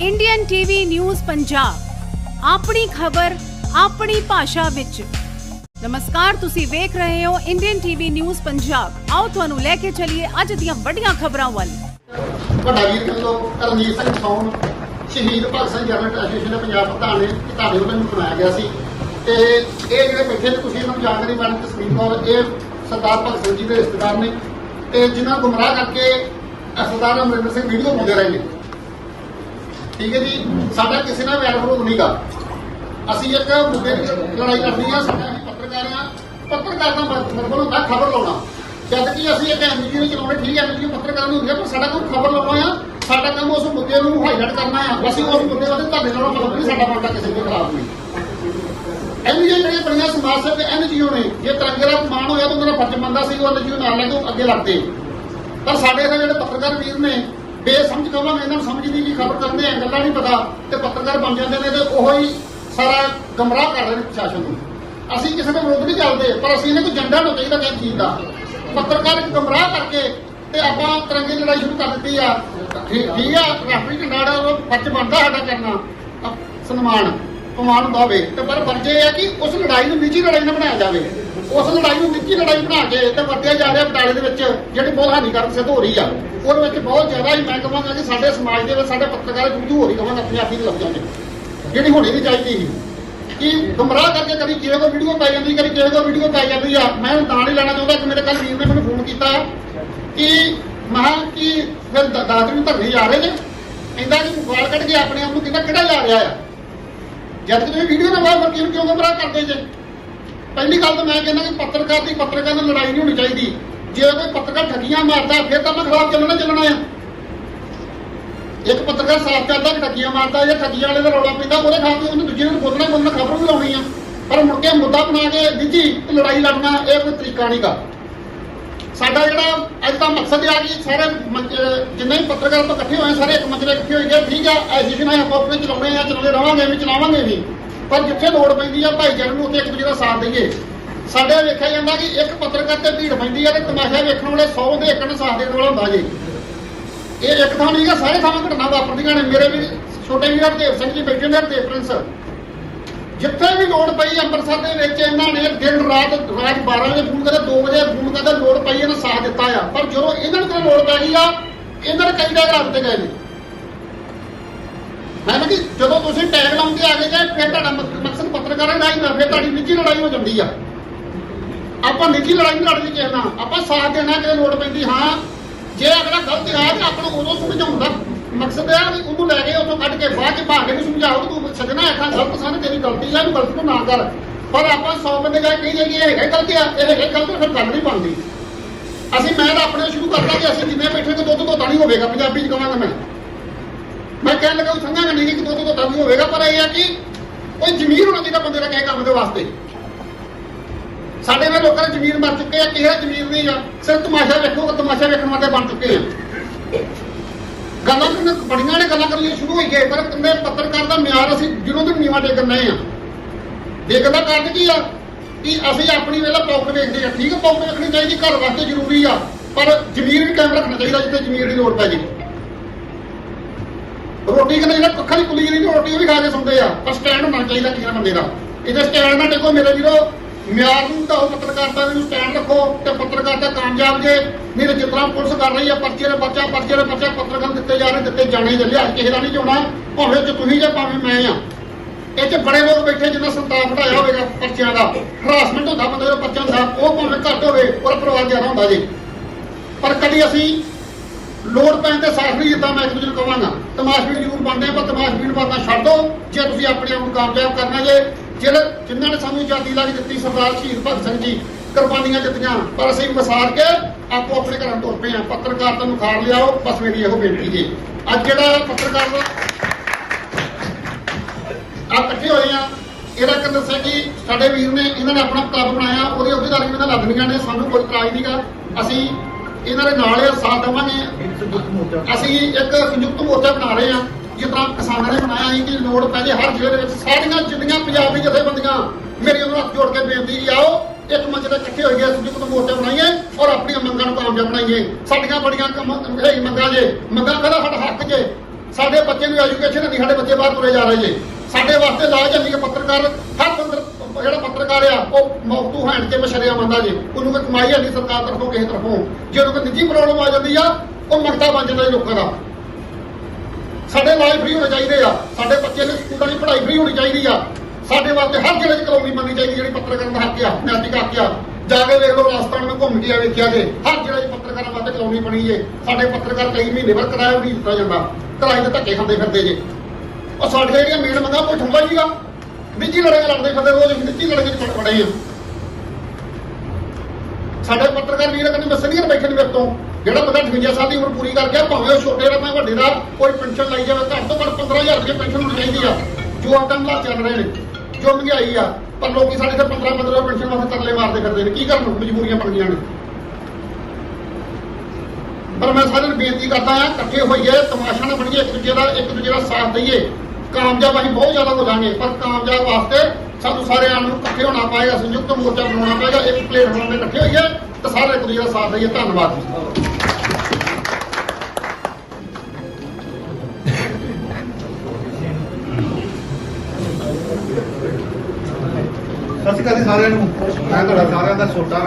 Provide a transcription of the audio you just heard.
Indian TV news Punjab ਆਪਣੀ ਖਬਰ, ਆਪਣੀ ਭਾਸ਼ਾ ਵਿੱਚ। ਨਮਸਕਾਰ, ਤੁਸੀਂ ਵੇਖ ਰਹੇ ਹੋ ਇੰਡੀਅਨ ਟੀਵੀ ਨਿਊਜ਼ ਪੰਜਾਬ ਆਓ ਤੁਹਾਨੂੰ ਲੈ ਕੇ ਚੱਲੀਏ ਅੱਜ ਦੀਆਂ ਵੱਡੀਆਂ ਖਬਰਾਂ ਵੱਲ। ਵੱਡਾ ਵੀਰ ਵੱਲੋਂ ਕਰਮਜੀਤ ਸਿੰਘ ਸੌਣ ਸ਼ਹੀਦ ਭਗਤ ਸਿੰਘ ਜਨਰਲ ਐਸੋਸੀਏਸ਼ਨ ਦੇ ਪੰਜਾਬ ਪ੍ਰਧਾਨ ਨੇ ਤੁਹਾਡੇ ਵੱਲੋਂ ਮੈਨੂੰ ਬਣਾਇਆ ਗਿਆ ਸੀ। ਤੇ ਇਹ ਜਿਹੜੇ ਬੈਠੇ ਨੇ, ਤੁਸੀਂ ਇਹਨਾਂ ਨੂੰ ਜਾਣਕਾਰੀ ਮੈਡਮ ਤਸਵੀਰ ਕੌਰ ਇਹ ਸਰਦਾਰ ਭਗਤ ਸਿੰਘ ਜੀ ਦੇ ਰਿਸ਼ਤੇਦਾਰ ਨੇ। ਤੇ ਜਿਨ੍ਹਾਂ ਨੂੰ ਗੁੰਮਰਾਹ ਕਰਕੇ ਸਰਦਾਰ ਅਮਰਿੰਦਰ ਸਿੰਘ ਵੀਡੀਓ ਪਾਉਂਦੇ ਰਹੇ ਨੇ ਠੀਕ ਹੈ ਜੀ? ਸਾਡਾ ਕਿਸੇ ਨਾਲ ਵੈਰ ਵਿਰੋਧ ਨਹੀਂਗਾ ਅਸੀਂ ਇੱਕ ਮੁੱਦੇ ਦੀ ਲੜਾਈ ਕਰਨੀ ਆ, ਸਾਡਾ ਅਸੀਂ ਪੱਤਰਕਾਰ ਆ। ਪੱਤਰਕਾਰ ਦਾ ਮਤਲਬ ਹੁੰਦਾ ਖਬਰ ਲਾਉਣਾ। ਜਦ ਕਿ ਅਸੀਂ ਇੱਕ ਐਨਜੀਓ ਨੂੰ ਚਲਾਉਣੇ, ਠੀਕ ਹੈ ਐਨਜੀਓ ਪੱਤਰਕਾਰ ਨੂੰ ਹੁੰਦੀ ਪਰ ਸਾਡਾ ਕੰਮ ਖਬਰ ਲਾਉਣਾ ਆ। ਸਾਡਾ ਕੰਮ ਉਸ ਮੁੱਦੇ ਨੂੰ ਹਾਈਲਾਈਟ ਕਰਨਾ ਆ। ਅਸੀਂ ਉਸ ਮੁੱਦੇ ਵਾਲੇ ਤੁਹਾਡੇ ਨਾਲੋਂ ਮਤਲਬ ਨਹੀਂ, ਸਾਡਾ ਬਣਦਾ ਕਿਸੇ ਦੇ ਖਿਲਾਫ ਨਹੀਂ। ਐਨਜੀਓ ਜਿਹੜੀਆਂ ਬਣੀਆਂ ਸਮਾਜ ਸੇਵੀ ਐਨਜੀਓ ਨੇ, ਜੇ ਤਿਰੰਗੇ ਦਾ ਅਪਮਾਨ ਹੋਇਆ ਤਾਂ ਉਹਨਾਂ ਦਾ ਫਰਜ਼ ਬੰਦਾ ਸੀ ਉਹ ਐਨਜੀਓ ਨਾਲ ਲੈ ਕੇ ਅੱਗੇ ਲੱਗਦੇ ਪਰ ਸਾਡੇ ਇੱਥੇ ਜਿਹੜੇ ਪੱਤਰਕਾਰ ਵੀਰ ਨੇ, ਬੇਸਮਝ ਕਹਾਂਗੇ ਇਹਨਾਂ ਨੂੰ ਸਮਝ ਨਹੀਂ ਕੀ ਖਬਰ ਕਰਨ ਨਹੀਂ ਪਤਾ ਤੇ ਪੱਤਰਕਾਰ ਬਣ ਜਾਂਦੇ ਨੇ ਤੇ ਉਹੋ ਹੀ ਸਾਰਾ ਗਮਰਾਹ ਕਰ ਰਹੇ ਨੇ ਪ੍ਰਸ਼ਾਸਨ ਨੂੰ। ਅਸੀਂ ਕਿਸੇ ਦੇ ਵਿਰੁੱਧ ਨਹੀਂ ਚੱਲਦੇ, ਪਰ ਅਸੀਂ ਇਹਨਾਂ ਕੋਈ ਏਜੰਡਾ ਨੂੰ ਚਾਹੀਦਾ ਕਿਸੇ ਚੀਜ਼ ਦਾ। ਪੱਤਰਕਾਰ ਗਮਰਾਹ ਕਰਕੇ ਤੇ ਆਪਾਂ ਤਿਰੰਗੇ ਦੀ ਲੜਾਈ ਸ਼ੁਰੂ ਕਰ ਦਿੱਤੀ ਆ। ਠੀਕ ਆ ਰਾਸ਼ਟਰੀ ਝੰਡਾ ਉਹ ਫਰਜ਼ ਬਣਦਾ ਸਾਡਾ ਕਰਨਾ। ਸਨਮਾਨ ਪਮਾਨ ਹੁੰਦਾ ਤੇ ਪਰ ਫਰਜ਼ ਇਹ ਹੈ ਕਿ ਉਸ ਲੜਾਈ ਨੂੰ ਨਿੱਜੀ ਲੜਾਈ ਨਾ ਬਣਾਇਆ ਜਾਵੇ। ਉਸ ਲੜਾਈ ਨੂੰ ਨਿੱਜੀ ਲੜਾਈ ਬਣਾ ਕੇ ਤੇ ਵਰਤਿਆ ਜਾ ਰਿਹਾ ਬਟਾਲੇ ਦੇ ਵਿੱਚ ਜਿਹੜੀ ਬਹੁਤ ਹਾਨੀਕਾਰਕ ਸਿੱਧ ਹੋ ਰਹੀ ਆ, ਉਹਦੇ ਵਿੱਚ ਬਹੁਤ ਜ਼ਿਆਦਾ ਹੀ ਮੈਂ ਕਹਾਂਗਾ ਕਿ ਸਾਡੇ ਸਮਾਜ ਦੇ ਵਿੱਚ ਸਾਡੇ ਪੱਤਰਕਾਰ ਜੂਝੂ ਹੋ ਰਹੀ ਕਹਾਂਗਾ ਆਪਣੇ ਆਪ ਹੀ ਲਫ਼ਜ਼ਾਂ 'ਚ ਜਿਹੜੀ ਹੋਣੀ ਨਹੀਂ ਚਾਹੀਦੀ ਸੀ। ਕਿ ਗੁੰਮਰਾਹ ਕਰਕੇ ਕਦੀ ਕਿਸੇ ਕੋ ਵੀਡੀਓ ਪਾਈ ਜਾਂਦੀ, ਕਦੀ ਕਿਸੇ ਕੋ ਵੀਡੀਓ ਪਾਈ ਜਾਂਦੀ ਆ। ਮੈਂ ਤਾਂ ਨਹੀਂ ਲੈਣਾ ਚਾਹੁੰਦਾ ਕਿ ਮੇਰੇ ਕੱਲ ਵੀਰ ਨੇ ਮੈਨੂੰ ਫੋਨ ਕੀਤਾ ਕਿ ਮਹਾ ਕਿ ਫਿਰ ਦ- ਨੂੰ ਧਰਨੇ ਜਾ ਰਹੇ ਨੇ। ਕਹਿੰਦਾ ਕਿ ਮੋਬਾਈਲ ਕੱਢ ਕੇ ਆਪਣੇ ਆਪ ਨੂੰ ਕਹਿੰਦਾ ਕਿਹੜਾ ਜਾ ਰਿਹਾ ਆ? ਜਦ ਕਿ ਤੁਸੀਂ ਵੀਡੀਓ ਨਾ ਬਾਹਰ ਕਿਉਂ ਕਿਉਂ ਗੁੰਮਰਾਹ ਕਰਦੇ ਜੇ? ਪਹਿਲੀ ਗੱਲ ਤਾਂ ਮੈਂ ਕਹਿੰਦਾ ਕਿ ਪੱਤਰਕਾਰ ਦੀ ਪੱਤਰਕਾਰ ਨਾਲ ਲੜਾਈ ਨਹੀਂ ਹੋਣੀ ਚਾਹੀਦੀ। ਜੇ ਕੋਈ ਪੱਤਰਕਾਰ ਠੱਗੀਆਂ ਮਾਰਦਾ, ਫਿਰ ਤਾਂ ਮੈਂ ਖਿਲਾਫ ਚੱਲਣਾ ਚੱਲਣਾ ਆ। ਇੱਕ ਪੱਤਰਕਾਰ ਸਾਫ਼ ਕਰਦਾ ਕਿ ਠੱਗੀਆਂ ਮਾਰਦਾ, ਜਾਂ ਠੱਗੀਆਂ ਵਾਲੇ ਦਾ ਰੌਲਾ ਪੈਂਦਾ, ਉਹਦੇ ਖਿਲਾਫ ਉਹਨੂੰ ਦੂਜੇ ਨੂੰ ਬੋਲਣਾ ਬੋਲਣਾ ਖਬਰ ਵੀ ਲਾਉਣੀ ਆ। ਪਰ ਮੁੜ ਕੇ ਮੁੱਦਾ ਬਣਾ ਕੇ ਨਿੱਜੀ ਤੇ ਲੜਾਈ ਲੜਨਾ, ਇਹ ਕੋਈ ਤਰੀਕਾ ਨਹੀਂਗਾ ਸਾਡਾ ਜਿਹੜਾ ਅੱਜ ਦਾ ਮਕਸਦ ਇਹ ਆ ਕਿ ਸਾਰੇ ਮੰਚ- ਜਿੰਨੇ ਵੀ ਪੱਤਰਕਾਰ ਆਪਾਂ ਇਕੱਠੇ ਹੋਏ ਸਾਰੇ ਇੱਕ ਮੰਚ ਤੇ ਇਕੱਠੇ ਹੋਏ ਗਏ ਠੀਕ ਆ ਐਜੀਸ਼ਨ ਹੈ ਆਪਾਂ ਆਪਣੇ ਚਲਾਉਣੇ ਆ, ਚਲਾਉਂਦੇ ਰਵਾਂਗੇ ਵੀ, ਚਲਾਵਾਂਗੇ ਵੀ। ਪਰ ਜਿੱਥੇ ਲੋੜ ਪੈਂਦੀ ਆ ਭਾਈਚਾਰੇ ਨੂੰ ਉੱਥੇ ਇੱਕ ਦੂਜੇ ਦਾ ਸਾਥ ਦਈਏ। ਸਾਡੇ ਵੇਖਿਆ ਜਾਂਦਾ ਕਿ ਇੱਕ ਪੱਤਰਕਾਰ ਤੇ ਭੀੜ ਪੈਂਦੀ ਆ ਤੇ ਤਮਾਸ਼ਾ ਵੇਖਣ ਵਾਲੇ 100 ਦੇ ਇੱਕ ਨੂੰ ਸਾਥ ਦੇਣ ਵਾਲਾ ਹੁੰਦਾ ਜੀ। ਇਹ ਇੱਕ ਥਾਂ ਨਹੀਂ ਗਾ ਸਾਰੇ ਥਾਵਾਂ ਘਟਨਾ ਵਾਪਰਦੀਆਂ ਨੇ। ਮੇਰੇ ਵੀ ਛੋਟੇ ਵੀਰ ਹਰਦੇਵ ਸਿੰਘ ਜੀ ਬੈਠੇ ਨੇ, ਹਰਦੇਵ ਪ੍ਰਿੰਸ। ਜਿੱਥੇ ਵੀ ਲੋੜ ਪਈ ਅੰਮ੍ਰਿਤਸਰ ਦੇ ਵਿੱਚ ਇਹਨਾਂ ਨੇ ਦਿਨ ਰਾਤ ਰਾਤ 12 ਵਜੇ ਫੋਨ ਕਰੇ 2 ਵਜੇ ਫੋਨ ਕਰਦੇ ਲੋੜ ਪਈ ਇਹਨਾਂ ਸਾਥ ਦਿੱਤਾ ਆ। ਪਰ ਜਦੋਂ ਇਹਨਾਂ ਨੂੰ ਕੋਈ ਲੋੜ ਪੈ ਗਈ ਆ, ਇਹਨਾਂ ਨੇ ਕਈ ਜਗ੍ਹਾ ਤੇ ਗਏ ਨੇ। ਮੈਂ ਕਿ ਜਦੋਂ ਤੁਸੀਂ ਟੈਗ ਲਾਉਂਦੇ ਆ ਗਏ ਜੇ ਫਿਰ ਤੁਹਾਡਾ ਮਕ- ਮਕਸਦ ਪੱਤਰਕਾਰਾਂ ਦਾ ਹੀ ਨਾ ਫਿਰ ਤੁਹਾਡੀ ਨਿੱਜੀ ਲੜਾਈ ਹੋ ਜਾਂਦੀ ਆ। ਆਪਾਂ ਨਿੱਜੀ ਲੜਾਈ ਨਹੀਂ ਲੜਨੀ ਕਿਸੇ ਨਾਲ। ਆਪਾਂ ਸਾਥ ਦੇਣਾ ਕਿ ਲੋੜ ਪੈਂਦੀ, ਹਾਂ। ਜੇ ਅਗਲਾ ਗਲਤ ਆ, ਤਾਂ ਆਪਾਂ ਨੂੰ ਉਦੋਂ ਸਮਝਾਉਣ ਦਾ ਮਕਸਦ ਇਹ ਵੀ ਉਹਨੂੰ ਲੈ ਕੇ ਉਦੋਂ ਕੱਢ ਕੇ ਬਾਅਦ ਚ ਭਾਗੇ ਨੂੰ ਸਮਝਾਓ ਕਿ ਤੂੰ ਛੱਡਣਾ ਐਖਾਂ ਗਲਤ ਸਨ ਤੇਰੀ ਗਲਤੀ ਆ ਇਹਨੂੰ ਗਲਤ ਨੂੰ ਨਾ ਕਰ। ਪਰ ਆਪਾਂ 100 ਬੰਦੇ ਜਾ ਕੇ ਕਹੀ ਜਾਈਏ, ਇਹ ਹੈਗਾ ਹੀ ਗਲਤੀ ਆ, ਇਹ ਹੈਗਾ ਹੀ ਗਲਤ, ਫਿਰ ਗੱਲ ਨਹੀਂ ਬਣਦੀ। ਅਸੀਂ, ਮੈਂ ਤਾਂ ਆਪਣੇ ਸ਼ੁਰੂ ਕਰਦਾ ਕਿ ਅਸੀਂ ਜਿੰਨੇ ਬੈਠੇ ਕਿ ਦੁੱਧ ਧੋਤਾ ਨਹੀਂ ਹੋਵੇਗਾ, ਪੰਜਾਬੀ ਚ ਕਹਾਂਗਾ ਮੈਂ। ਮੈਂ ਕਹਿਣ ਲੱਗਾ ਉਹ ਸੰਘਾਂਗਾ ਨਹੀਂ ਕਿ ਦੁੱਧ ਧੋਤਾ ਨਹੀਂ ਹੋਵੇਗਾ, ਪਰ ਇਹ ਆ ਕਿ ਕੋਈ ਜ਼ਮੀਰ ਹੋਣਾ ਚਾਹੀਦਾ ਬੰਦੇ ਦਾ ਕਹੇ ਕੰਮ ਦੇ ਵਾਸਤੇ। ਸਾਡੇ ਵੇ ਲੋਕਾਂ ਦੀ ਜ਼ਮੀਨ ਮਰ ਚੁੱਕੇ ਆ ਕਿਸੇ ਦਾ ਨਹੀਂ ਆ? ਸਿਰਫ ਤਮਾਸ਼ਾ ਵੇਖੋ ਤਮਾਸ਼ਾ ਵੇਖਣ ਵਾਲੇ ਬਣ ਚੁੱਕੇ ਆ। ਗੱਲਾਂ ਕਰਨ ਬੜੀਆਂ ਨੇ ਗੱਲਾਂ ਕਰਨੀਆਂ ਸ਼ੁਰੂ ਹੋਈ ਗਏ, ਪਰ ਕੰਦੇ ਪੱਤਰਕਾਰ ਦਾ ਮਿਆਰ ਅਸੀਂ ਜਿਹਨੂੰ ਤੇ ਨੀਵਾ ਟੇਕਣ ਨਹੀਂ ਆ। ਦੇਖਣ ਕਾਰਨ ਕੀ ਆ? ਕਿ ਅਸੀਂ ਆਪਣੀ ਵੇਲੇ ਪੌਕਟ ਵੇਖਦੇ ਆ। ਠੀਕ ਆ, ਪੌਕਟ ਵੇਖਣੀ ਚਾਹੀਦੀ, ਘਰ ਵਾਸਤੇ ਜ਼ਰੂਰੀ ਆ, ਪਰ ਜ਼ਮੀਰ ਵੀ ਕਾਇਮ ਰੱਖਣਾ ਚਾਹੀਦਾ ਜਿੱਥੇ ਜ਼ਮੀਰ ਦੀ ਲੋੜ ਪੈ ਜੇ। ਰੋਟੀ ਕਹਿੰਦੇ ਜਿਹੜਾ ਪੱਖਾ ਦੀ ਕੁਲੀ ਨਹੀਂ ਰੋਟੀ ਉਹ ਵੀ ਖਾ ਕੇ ਸੌਂਦੇ ਆ, ਪਰ ਚਾਹੀਦਾ ਕਿਸੇ ਬੰਦੇ ਦਾ। ਇਹਦੇ ਸਟੈਂਡ ਨਾ ਟੇਕੋ ਮੇਰੇ ਵੀਰੋ, ਮਿਆਰ ਨੂੰ ਤਾਂ ਪੱਤਰਕਾਰਤਾ ਨੂੰ ਸਟੈਂਡ ਰੱਖੋ ਤੇ ਪੱਤਰਕਾਰਤਾ ਕਾਮਯਾਬ ਜੇ, ਨਹੀਂ ਤਾਂ ਜਿਸ ਪੁਲਿਸ ਕਰ ਰਹੀ ਆ, ਪਰਚੇ ਦੇ ਬੱਚਾ ਪਰਚੇ ਦੇ ਬੱਚਾ ਪੱਤਰਕਾਰ ਦਿੱਤੇ ਜਾ ਰਹੇ, ਦਿੱਤੇ ਜਾਣੇ ਚੱਲੇ, ਅੱਜ ਕਿਸੇ ਦਾ ਨਹੀਂ ਚਾਉਣਾ ਭਾਵੇਂ ਚ ਤੁਸੀਂ ਜਾਂ ਭਾਵੇਂ ਮੈਂ ਆ। ਇਹ ਚ ਬੜੇ ਲੋਕ ਬੈਠੇ ਜਿੰਨਾ ਸੰਤਾਪ ਹਟਾਇਆ ਹੋਵੇਗਾ ਪਰਚਿਆਂ ਦਾ। ਹਰਾਸਮੈਂਟ ਹੁੰਦਾ ਬੰਦੇ ਦਾ ਪਰਚਾ ਦਾ ਉਹ ਭਾਵੇਂ ਘੱਟ ਹੋਵੇ, ਪਰ ਪਰਿਵਾਰ ਜ਼ਿਆਦਾ ਹੁੰਦਾ ਜੀ। ਪਰ ਕਦੀ ਅਸੀਂ ਲੋੜ ਪੈਣ ਤੇ ਸਾਥ ਵੀ ਜਿੱਦਾਂ ਮੈਂ ਇੱਕ ਦੂਜੇ ਕਹਾਂਗਾ। ਤਮਾਸ਼ਬੀਨ ਜ਼ਰੂਰ ਬਣਦੇ ਆ, ਪਰ ਤਮਾਸ਼ਬੀਨ ਬਣਨਾ ਛੱਡ ਦਿਓ। ਜੇ ਤੁਸੀਂ ਆਪਣੇ ਆਪ ਨੂੰ ਕਾਮਯਾਬ ਕਰਨਾ ਜੇ, ਜਿਹੜੇ ਜਿਨ੍ਹਾਂ ਨੇ ਸਾਨੂੰ ਆਜ਼ਾਦੀ ਲਾ ਕੇ ਦਿੱਤੀ, ਸਰਦਾਰ ਸ਼ਹੀਦ ਭਗਤ ਸਿੰਘ ਜੀ, ਕੁਰਬਾਨੀਆਂ ਦਿੱਤੀਆਂ, ਪਰ ਅਸੀਂ ਵਸਾਰ ਕੇ ਆਪੋ ਆਪਣੇ ਘਰਾਂ ਤੁਰ ਪਏ ਆ ਪੱਤਰਕਾਰਤਾ ਨੂੰ ਖਾਰ ਲਿਆਓ, ਬਸ ਮੇਰੀ ਇਹੋ ਬੇਨਤੀ ਜੀ। ਅੱਜ ਜਿਹੜਾ ਪੱਤਰਕਾਰ ਦਾ ਆ ਇਕੱਠੇ ਹੋਏ ਆ, ਇਹਦਾ ਕਿ ਦੱਸਿਆ ਕਿ ਸਾਡੇ ਵੀਰ ਨੇ, ਇਹਨਾਂ ਨੇ ਆਪਣਾ ਕਿਤਾਬ ਬਣਾਇਆ ਅਹੁਦੇਦਾਰ ਵੀ ਇਹਨਾਂ ਲੱਦਣੀਆਂ ਨੇ ਸਾਨੂੰ ਕੋਈ ਇਤਰਾਜ਼ ਨਹੀਂਗਾ ਅਸੀਂ ਇਹਨਾਂ ਦੇ ਨਾਲ ਇਹ ਸਾਥ ਦੇਵਾਂਗੇ। ਅਸੀਂ ਇੱਕ ਸੰਯੁਕਤ ਮੋਰਚਾ ਬਣਾ ਰਹੇ ਆ ਜਿਸ ਤਰ੍ਹਾਂ ਕਿਸਾਨਾਂ ਨੇ ਬਣਾਇਆ ਸੀ ਕਿ ਲੋੜ ਪੈ ਜੇ ਹਰ ਜ਼ਿਲ੍ਹੇ ਦੇ ਵਿੱਚ ਸਾਰੀਆਂ ਜਿੰਨੀਆਂ ਪੰਜਾਬੀ ਜਥੇਬੰਦੀਆਂ ਮੇਰੀ ਉਹਨਾਂ ਹੱਥ ਜੋੜ ਕੇ ਬੇਨਤੀ ਆਓ ਇੱਕ ਮੰਚ ਤੇ ਇਕੱਠੇ ਹੋਈਏ ਸੰਯੁਕਤ ਮੋਰਚਾ ਬਣਾਈਏ ਔਰ ਆਪਣੀਆਂ ਮੰਗਾਂ ਨੂੰ ਕਾਮਯਾਬ ਬਣਾਈਏ। ਸਾਡੀਆਂ ਬੜੀਆਂ ਕੰਮ- ਇਹ ਮੰਗਾਂ ਜੇ ਮੰਗਾਂ ਕਰਾ ਸਾਡਾ ਹੱਕ ਜੇ। ਸਾਡੇ ਬੱਚੇ ਨੂੰ ਐਜੂਕੇਸ਼ਨ ਨਹੀਂ ਸਾਡੇ ਬੱਚੇ ਬਾਹਰ ਤੁਰੇ ਜਾ ਰਹੇ ਜੇ। ਸਾਡੇ ਵਾਸਤੇ ਲਾਜ ਨਹੀਂ ਕਿ ਪੱਤਰਕਾਰ ਹਰ ਬੰਦਰ ਜਿਹੜਾ ਪੱਤਰਕਾਰ ਆ, ਉਹ ਮੌਤੂ ਹੈਂਡ ਕੇ ਮਸ਼ਰਿਆ ਬੰਦਾ ਜੇ। ਉਹਨੂੰ ਕੋਈ ਕਮਾਈ ਹੈ ਨਹੀਂ ਸਰਕਾਰ ਤਰਫੋਂ, ਕਿਸੇ ਤਰਫੋਂ। ਜੇ ਉਹਨੂੰ ਕੋਈ ਨਿੱਜੀ ਪ੍ਰੋਬਲਮ ਆ ਜਾਂਦੀ ਆ, ਉਹ ਮੰਗਤਾ ਬਣ ਜਾਂਦਾ ਲੋਕਾਂ ਦਾ। ਸਾਡੇ ਲਾਈਫ ਫ੍ਰੀ ਹੋਣੇ ਚਾਹੀਦੇ ਆ। ਸਾਡੇ ਬੱਚੇ ਨੂੰ ਸਕੂਲਾਂ ਦੀ ਪੜ੍ਹਾਈ ਫ੍ਰੀ ਹੋਣੀ ਚਾਹੀਦੀ ਆ। ਸਾਡੇ ਵਾਸਤੇ ਹਰ ਜ਼ਿਲ੍ਹੇ 'ਚ ਕਲੋਨੀ ਬਣਨੀ ਚਾਹੀਦੀ ਜਿਹੜੀ ਪੱਤਰਕਾਰਾਂ ਦਾ ਹੱਕ ਆ ਨੈਤਿਕ ਹੱਕ ਆ ਜਾ ਕੇ ਵੇਖ ਲਓ ਰਾਜਸਥਾਨ ਵਿੱਚ ਘੁੰਮ ਕੇ ਆ ਵੇਖਿਆ ਜੇ। ਹਰ ਜ਼ਿਲ੍ਹੇ 'ਚ ਪੱਤਰਕਾਰਾਂ ਵਾਸਤੇ ਕਲੋਨੀ ਬਣੀ ਜੇ। ਸਾਡੇ ਪੱਤਰਕਾਰ ਕਈ ਮਹੀਨੇ ਬਾਅਦ ਕਿਰਾਇਆ ਵੀ ਨਹੀਂ ਦਿੱਤਾ ਜਾਂਦਾ। ਕਿਰਾਏ ਦੇ ਧੱਕੇ ਖਾਂਦੇ ਫਿਰਦੇ ਜੇ। ਉਹ ਸਾਡੀਆਂ ਜਿਹੜੀਆਂ ਮੇਨ ਮੰਗਾਂ ਕੋਈ ਠੰਬਾ ਨਹੀਂਗਾ ਨਿੱਜੀ ਲੜਾਈਆਂ ਲੜਦੇ ਫਿਰਦੇ ਰੋਜ਼ ਨਿੱਜੀ ਲੜਾਈ 'ਚ ਪੜੇ ਆ। ਸਾਡੇ ਪੱਤਰਕਾਰ ਵੀਰ ਕਹਿੰਦੇ ਮੈਂ ਸੀਨੀਅਰ ਬੈਠੇ ਨੇ ਮੇਰੇ ਤੋਂ। ਜਿਹੜਾ ਬੰਦਾ 58 ਸਾਲ ਦੀ ਉਮਰ ਪੂਰੀ ਕਰ ਗਿਆ ਭਾਵੇਂ ਉਹ ਛੋਟੇ ਦਾ ਭਾਵੇਂ ਵੱਡੇ ਦਾ, ਕੋਈ ਪੈਨਸ਼ਨ ਲਈ ਜਾਵੇ, ਘੱਟ ਤੋਂ ਘੱਟ 15000 ਰੁਪਏ ਪੈਨਸ਼ਨ ਹੋਣੀ ਚਾਹੀਦੀ ਆ। ਜੋ ਆਟਮ ਲਾ ਚੱਲ ਰਹੇ ਨੇ, ਜੋ ਮਹਿੰਗਾਈ ਆ, ਪਰ ਲੋਕੀ ਸਾਡੇ ਤੇ 15 15 ਪੈਨਸ਼ਨ ਵਾਸਤੇ ਤਰਲੇ ਮਾਰਦੇ ਫਿਰਦੇ ਨੇ। ਕੀ ਕਰਨ ਮਜਬੂਰੀਆਂ ਬਣ ਗਈਆਂ ਨੇ? ਪਰ ਮੈਂ ਸਾਰਿਆਂ ਨੂੰ ਬੇਨਤੀ ਕਰਦਾ ਆ ਇਕੱਠੇ ਹੋਈਏ, ਤਮਾਸ਼ਾ ਨਾ ਬਣੀਏ, ਇੱਕ ਦੂਜੇ ਦਾ ਇੱਕ ਦੂਜੇ ਦਾ ਸਾਥ ਦਈਏ। ਕਾਮਯਾਬ ਅਸੀਂ ਬਹੁਤ ਜ਼ਿਆਦਾ ਹੋ ਜਾਾਂਗੇ ਪਰ ਕਾਮਯਾਬ ਵਾਸਤੇ ਸਾਨੂੰ ਸਾਰੇ ਸਾਰਿਆਂ ਨੂੰ ਇਕੱਠੇ ਹੋਣਾ ਪਏਗਾ, ਸੰਯੁਕਤ ਮੋਰਚਾ ਬਣਾਉਣਾ ਪਏਗਾ, ਇੱਕ ਪਲੇਟਫਾਰਮ ਤੇ ਇਕੱਠੇ ਹੋਈਏ ਤੇ ਸਾਰੇ ਇੱਕ ਦੂਜੇ ਦਾ ਸਾਥ ਦਈਏ। ਧੰਨਵਾਦ ਜੀ। ਸਤਿ ਸ਼੍ਰੀ ਅਕਾਲ ਜੀ ਸਾਰਿਆਂ ਨੂੰ। ਮੈਂ ਤੁਹਾਡਾ ਸਾਰਿਆਂ ਦਾ ਛੋਟਾ